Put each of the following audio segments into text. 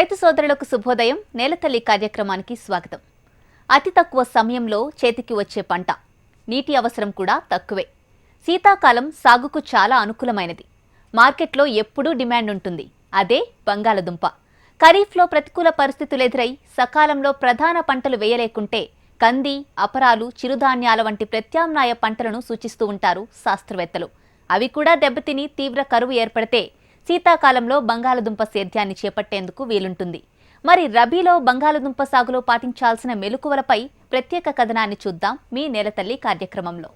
రైతు సోదరులకు శుభోదయం. నేలతల్లి కార్యక్రమానికి స్వాగతం. అతి తక్కువ సమయంలో చేతికి వచ్చే పంట. నీటి అవసరం కూడా తక్కువే. శీతాకాలం సాగుకు చాలా అనుకూలమైనది. మార్కెట్లో ఎప్పుడూ డిమాండ్ ఉంటుంది. అదే బంగాళదుంప. ఖరీఫ్లో ప్రతికూల పరిస్థితులు ఎదురై సకాలంలో ప్రధాన పంటలు వేయలేకుంటే కంది అపరాలు చిరుధాన్యాల వంటి ప్రత్యామ్నాయ పంటలను సూచిస్తూ ఉంటారు శాస్త్రవేత్తలు. అవి కూడా దెబ్బతిని తీవ్ర కరువు ఏర్పడితే శీతాకాలంలో బంగాళదుంప సేద్యాన్ని చేపట్టేందుకు వీలుంటుంది. మరి రబీలో బంగాళదుంప సాగులో పాటించాల్సిన మెలకువలపై ప్రత్యేక కథనాన్ని చూద్దాం మీ నేలతల్లి కార్యక్రమంలో.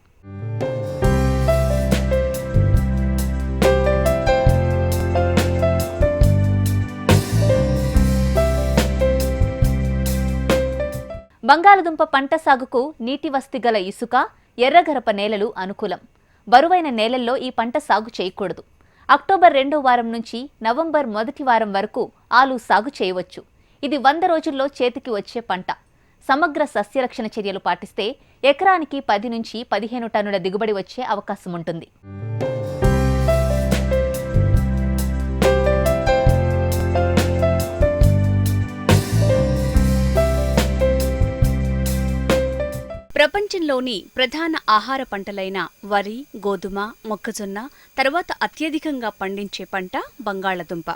బంగాళదుంప పంట సాగుకు నీటి వస్తి గల ఇసుక ఎర్రగరప నేలలు అనుకూలం. బరువైన నేలల్లో ఈ పంట సాగు చేయకూడదు. అక్టోబర్ రెండో వారం నుంచి నవంబర్ మొదటి వారం వరకు ఆలు సాగు చేయవచ్చు. ఇది వంద రోజుల్లో చేతికి వచ్చే పంట. సమగ్ర సస్యరక్షణ చర్యలు పాటిస్తే ఎకరానికి పది నుంచి పదిహేను టన్నుల దిగుబడి వచ్చే అవకాశం ఉంటుంది ప్రపంచంలోని ప్రధాన ఆహార పంటలైన వరి గోధుమ మొక్కజొన్న తర్వాత అత్యధికంగా పండించే పంట బంగాళదుంప.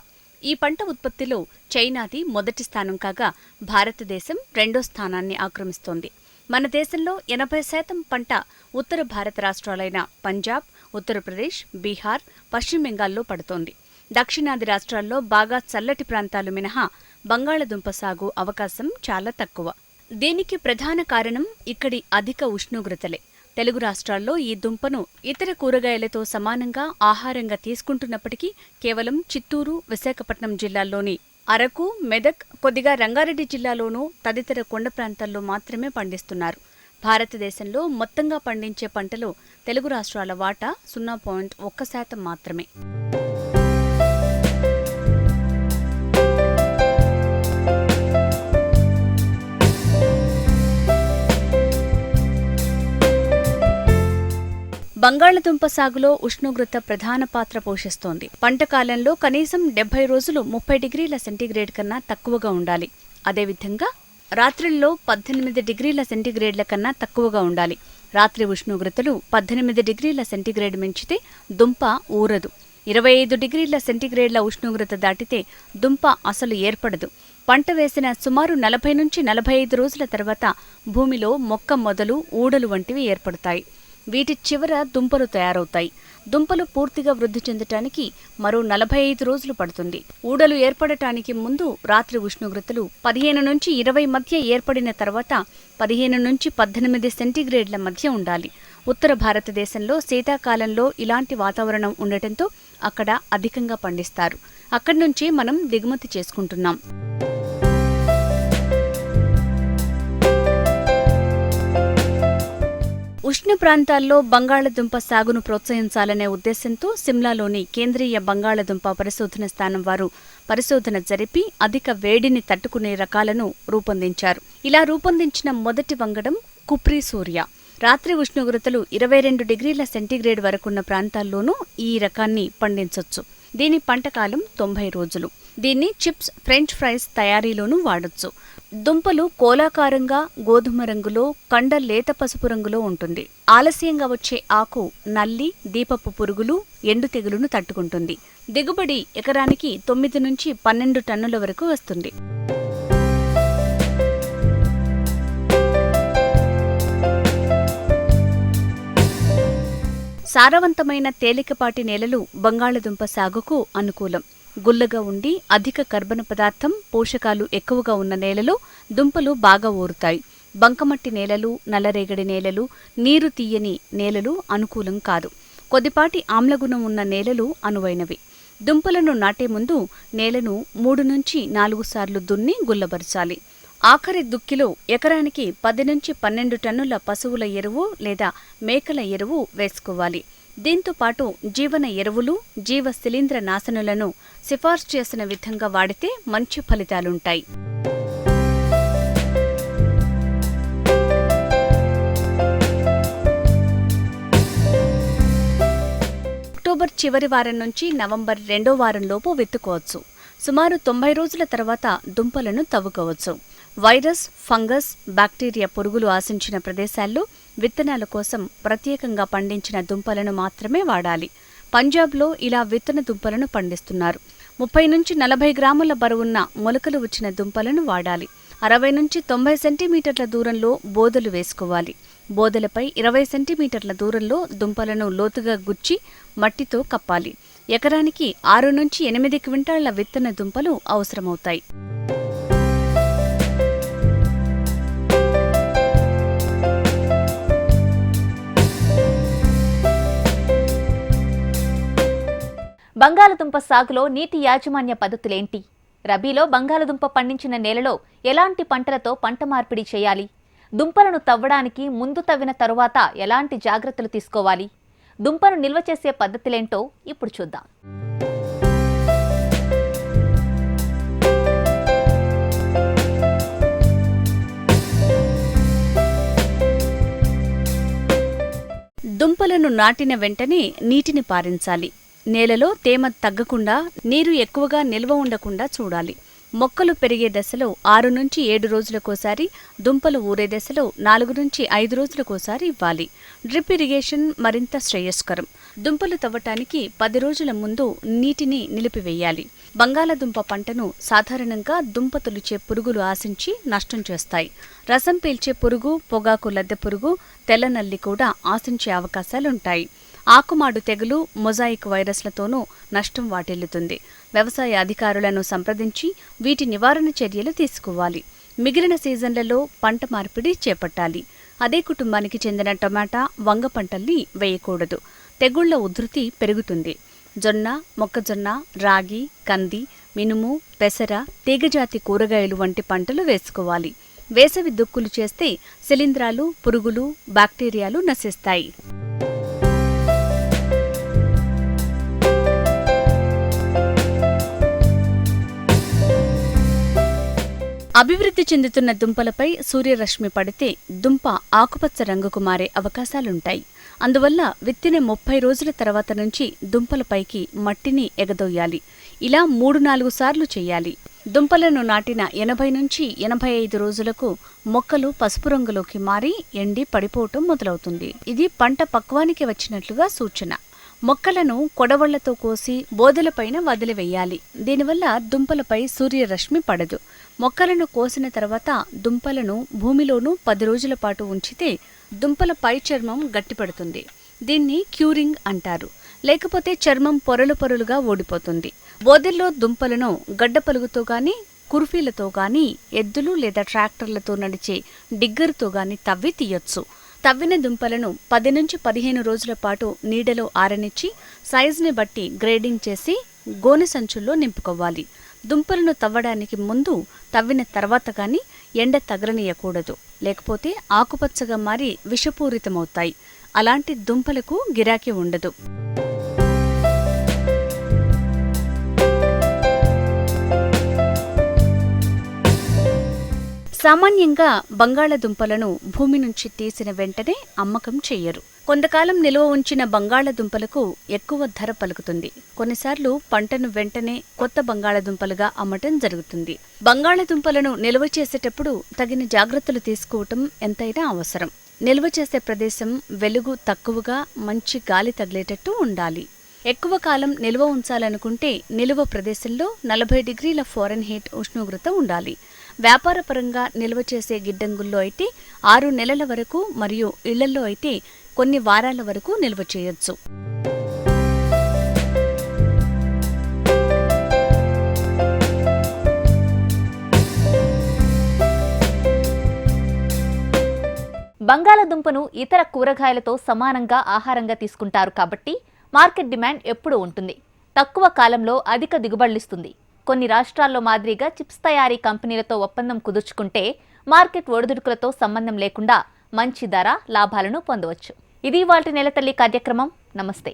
ఈ పంట ఉత్పత్తిలో చైనాది మొదటి స్థానం కాగా భారతదేశం రెండో స్థానాన్ని ఆక్రమిస్తోంది. మన దేశంలో ఎనభై శాతం పంట ఉత్తర భారత రాష్ట్రాలైన పంజాబ్ ఉత్తరప్రదేశ్ బీహార్ పశ్చిమ బెంగాల్లో పడుతోంది. దక్షిణాది రాష్ట్రాల్లో బాగా చల్లటి ప్రాంతాలు మినహా బంగాళదుంప సాగు అవకాశం చాలా తక్కువ. దీనికి ప్రధాన కారణం ఇక్కడి అధిక ఉష్ణోగ్రతలే. తెలుగు రాష్ట్రాల్లో ఈ దుంపను ఇతర కూరగాయలతో సమానంగా ఆహారంగా తీసుకుంటున్నప్పటికీ కేవలం చిత్తూరు విశాఖపట్నం జిల్లాల్లోని. అరకు మెదక్ కొద్దిగా రంగారెడ్డి జిల్లాలోనూ తదితర కొండ ప్రాంతాల్లో మాత్రమే పండిస్తున్నారు. భారతదేశంలో మొత్తంగా పండించే పంటలో తెలుగు రాష్ట్రాల వాటా సున్నా పాయింట్ ఒక్క శాతం మాత్రమే. బంగాళదుంప సాగులో ఉష్ణోగ్రత ప్రధాన పాత్ర పోషిస్తోంది. పంట కాలంలో కనీసం డెబ్బై రోజులు ముప్పై డిగ్రీల సెంటీగ్రేడ్ కన్నా తక్కువగా ఉండాలి. అదేవిధంగా రాత్రిల్లో పద్దెనిమిది డిగ్రీల సెంటీగ్రేడ్ల కన్నా తక్కువగా ఉండాలి. రాత్రి ఉష్ణోగ్రతలు పద్దెనిమిది డిగ్రీల సెంటీగ్రేడ్ మించితే దుంప ఊరదు. ఇరవై ఐదు డిగ్రీల సెంటీగ్రేడ్ల ఉష్ణోగ్రత దాటితే దుంప అసలు ఏర్పడదు. పంట వేసిన సుమారు నలభై నుంచి నలభై ఐదు రోజుల తర్వాత భూమిలో మొక్క మొదలు ఊడలు వంటివి ఏర్పడతాయి. వీటి చివర దుంపలు తయారవుతాయి. దుంపలు పూర్తిగా వృద్ధి చెందటానికి మరో నలభై ఐదు రోజులు పడుతుంది. ఊడలు ఏర్పడటానికి ముందు రాత్రి ఉష్ణోగ్రతలు పదిహేను నుంచి ఇరవై మధ్య ఏర్పడిన తర్వాత పదిహేను నుంచి పద్దెనిమిది సెంటీగ్రేడ్ల మధ్య ఉండాలి. ఉత్తర భారతదేశంలో శీతాకాలంలో ఇలాంటి వాతావరణం ఉండటంతో అక్కడ అధికంగా పండిస్తారు. అక్కడి నుంచి మనం దిగుమతి చేసుకుంటున్నాం. ఉష్ణ ప్రాంతాల్లో బంగాళదుంప సాగును ప్రోత్సహించాలనే ఉద్దేశంతో సిమ్లాలోని కేంద్రీయ బంగాళదుంప పరిశోధన స్థానం వారు పరిశోధన జరిపి అధిక వేడిని తట్టుకునే రకాలను రూపొందించారు. ఇలా రూపొందించిన మొదటి వంగడం కుప్రీ సూర్య. రాత్రి ఉష్ణోగ్రతలు ఇరవై రెండు డిగ్రీల సెంటీగ్రేడ్ వరకున్న ప్రాంతాల్లోనూ ఈ రకాన్ని పండించొచ్చు. దీని పంటకాలం తొంభై రోజులు. దీన్ని చిప్స్ ఫ్రెంచ్ ఫ్రైస్ తయారీలోనూ వాడొచ్చు. దుంపలు కోలాకారంగా గోధుమ రంగులో కండ లేత పసుపు రంగులో ఉంటుంది. ఆలస్యంగా వచ్చే ఆకు నల్లి దీపపు పురుగులు ఎండు తెగులును తట్టుకుంటుంది. దిగుబడి ఎకరానికి తొమ్మిది నుంచి పన్నెండు టన్నుల వరకు వస్తుంది. సారవంతమైన తేలికపాటి నేలలు బంగాళదుంప సాగుకు అనుకూలం. గుల్లగా ఉండి అధిక కర్బన పదార్థం పోషకాలు ఎక్కువగా ఉన్న నేలలో దుంపలు బాగా ఊరుతాయి. బంకమట్టి నేలలు నల్లరేగడి నేలలు నీరు తీయని నేలలు అనుకూలం కాదు. కొద్దిపాటి ఆమ్లగుణం ఉన్న నేలలు అనువైనవి. దుంపలను నాటే ముందు నేలను మూడు నుంచి నాలుగు సార్లు దున్ని గుల్లబరచాలి. ఆఖరి దుక్కిలో ఎకరానికి పది నుంచి పన్నెండు టన్నుల పశువుల ఎరువు లేదా మేకల ఎరువు వేసుకోవాలి. దీంతో పాటు జీవన ఎరువులు జీవ శిలీంద్ర నాశనులను సిఫార్సు చేసిన విధంగా వాడితే మంచి ఫలితాలుంటాయి. అక్టోబర్ చివరి వారం నుంచి నవంబర్ రెండో వారంలోపు విత్తుకోవచ్చు సుమారు తొంభై రోజుల తర్వాత దుంపలను తవ్వుకోవచ్చు. వైరస్ ఫంగస్ బ్యాక్టీరియా పురుగులు ఆశించిన ప్రదేశాల్లో విత్తనాల కోసం ప్రత్యేకంగా పండించిన దుంపలను మాత్రమే వాడాలి. పంజాబ్లో ఇలా విత్తన దుంపలను పండిస్తున్నారు. ముప్పై నుంచి నలభై గ్రాముల బరువున్న మొలకలు వచ్చిన దుంపలను వాడాలి. అరవై నుంచి తొంభై సెంటీమీటర్ల దూరంలో బోదలు వేసుకోవాలి. బోదలపై ఇరవై సెంటీమీటర్ల దూరంలో దుంపలను లోతుగా గుచ్చి మట్టితో కప్పాలి. ఎకరానికి ఆరు నుంచి ఎనిమిది క్వింటాళ్ళ విత్తన దుంపలు అవసరమవుతాయి. బంగాళదుంప సాగులో నీటి యాజమాన్య పద్ధతులేంటి? రబీలో బంగాళదుంప పండించిన నేలలో ఎలాంటి పంటలతో పంట మార్పిడి చేయాలి? దుంపలను తవ్వడానికి ముందు తవ్విన తరువాత ఎలాంటి జాగ్రత్తలు తీసుకోవాలి? దుంపను నిల్వ చేసే పద్ధతులేంటో ఇప్పుడు చూద్దాం. దుంపలను నాటిన వెంటనే నీటిని పారించాలి. నేలలో తేమ తగ్గకుండా నీరు ఎక్కువగా నిల్వ ఉండకుండా చూడాలి. మొక్కలు పెరిగే దశలో ఆరు నుంచి ఏడు రోజులకోసారి దుంపలు ఊరే దశలో నాలుగు నుంచి ఐదు రోజులకోసారి ఇవ్వాలి. డ్రిప్ ఇరిగేషన్ మరింత శ్రేయస్కరం. దుంపలు తవ్వటానికి పది రోజుల ముందు నీటిని నిలిపివేయాలి. బంగాళాదుంప పంటను సాధారణంగా దుంప తొలిచే పురుగులు ఆశించి నష్టం చేస్తాయి. రసం పీల్చే పురుగు పొగాకు లద్దె పురుగు తెల్లనల్లి కూడా ఆశించే అవకాశాలుంటాయి. ఆకుమాడు తెగులు మొజాయిక్ వైరస్లతోనూ నష్టం వాటిల్లుతుంది. వ్యవసాయ అధికారులను సంప్రదించి వీటి నివారణ చర్యలు తీసుకోవాలి. మిగిలిన సీజన్లలో పంట మార్పిడి చేపట్టాలి. అదే కుటుంబానికి చెందిన టొమాటా వంగ పంటల్ని వేయకూడదు. తెగుళ్ళ ఉధృతి పెరుగుతుంది. జొన్న మొక్కజొన్న రాగి కంది మినుము పెసర తీగజాతి కూరగాయలు వంటి పంటలు వేసుకోవాలి. వేసవి దుక్కులు చేస్తే శిలీంధ్రాలు పురుగులు బ్యాక్టీరియాలు నశిస్తాయి. అభివృద్ధి చెందుతున్న దుంపలపై సూర్యరశ్మి పడితే దుంప ఆకుపచ్చ రంగుకు మారే అవకాశాలుంటాయి. అందువల్ల విత్తిన ముప్పై రోజుల తర్వాత నుంచి దుంపలపైకి మట్టిని ఎగదొయ్యాలి ఇలా మూడు నాలుగు సార్లు చేయాలి. దుంపలను నాటిన ఎనభై నుంచి ఎనభై ఐదు రోజులకు మొక్కలు పసుపు రంగులోకి మారి ఎండి పడిపోవటం మొదలవుతుంది. ఇది పంట పక్వానికి వచ్చినట్లుగా సూచన. మొక్కలను కొడవళ్ళతో కోసి బోదెలపైన వదిలివేయాలి. దీనివల్ల దుంపలపై సూర్యరశ్మి పడదు. మొక్కలను కోసిన తర్వాత దుంపలను భూమిలోనూ పది రోజుల పాటు ఉంచితే దుంపల పై చర్మం గట్టిపడుతుంది. దీన్ని క్యూరింగ్ అంటారు. లేకపోతే చర్మం పొరలు పొరలుగా ఓడిపోతుంది బోదెల్లో దుంపలను గడ్డపలుగుతో గాని కుర్ఫీలతో గాని ఎద్దులు లేదా ట్రాక్టర్లతో నడిచే డిగ్గరుతో గాని తవ్వి తీయొచ్చు. తవ్విన దుంపలను పది నుంచి పదిహేను రోజుల పాటు నీడలో ఆరనిచ్చి సైజుని బట్టి గ్రేడింగ్ చేసి గోనె సంచుల్లో నింపుకోవాలి. దుంపలను తవ్వడానికి ముందు తవ్విన తర్వాత కానీ ఎండ తగలనీయకూడదు. లేకపోతే ఆకుపచ్చగా మారి విషపూరితమవుతాయి. అలాంటి దుంపలకు గిరాకీ ఉండదు. సామాన్యంగా బంగాళదుంపలను భూమి నుంచి తీసిన వెంటనే అమ్మకం చెయ్యరు. కొంతకాలం నిల్వ ఉంచిన బంగాళదుంపలకు ఎక్కువ ధర పలుకుతుంది. కొన్నిసార్లు పంటను వెంటనే కొత్త బంగాళదుంపలుగా అమ్మటం జరుగుతుంది. బంగాళదుంపలను నిల్వ చేసేటప్పుడు తగిన జాగ్రత్తలు తీసుకోవటం ఎంతైనా అవసరం. నిల్వ చేసే ప్రదేశం వెలుగు తక్కువగా మంచి గాలి తగిలేటట్టు ఉండాలి. ఎక్కువ కాలం నిల్వ ఉంచాలనుకుంటే నిలువ ప్రదేశంలో నలభై డిగ్రీల ఫారెన్ హీట్ ఉష్ణోగ్రత ఉండాలి. వ్యాపారపరంగా నిల్వ చేసే గిడ్డంగుల్లో అయితే ఆరు నెలల వరకు మరియు ఇళ్ళలో అయితే కొన్ని వారాల వరకు నిల్వ చేయొచ్చు. బంగాళదుంపను ఇతర కూరగాయలతో సమానంగా ఆహారంగా తీసుకుంటారు కాబట్టి మార్కెట్ డిమాండ్ ఎప్పుడూ ఉంటుంది. తక్కువ కాలంలో అధిక దిగుబడులిస్తుంది కొన్ని రాష్ట్రాల్లో మాదిరిగా చిప్స్ తయారీ కంపెనీలతో ఒప్పందం కుదుర్చుకుంటే మార్కెట్ ఒడిదుడుకులతో సంబంధం లేకుండా మంచి ధర లాభాలను పొందవచ్చు. ఇది వాటి నెలతల్లి కార్యక్రమం. నమస్తే.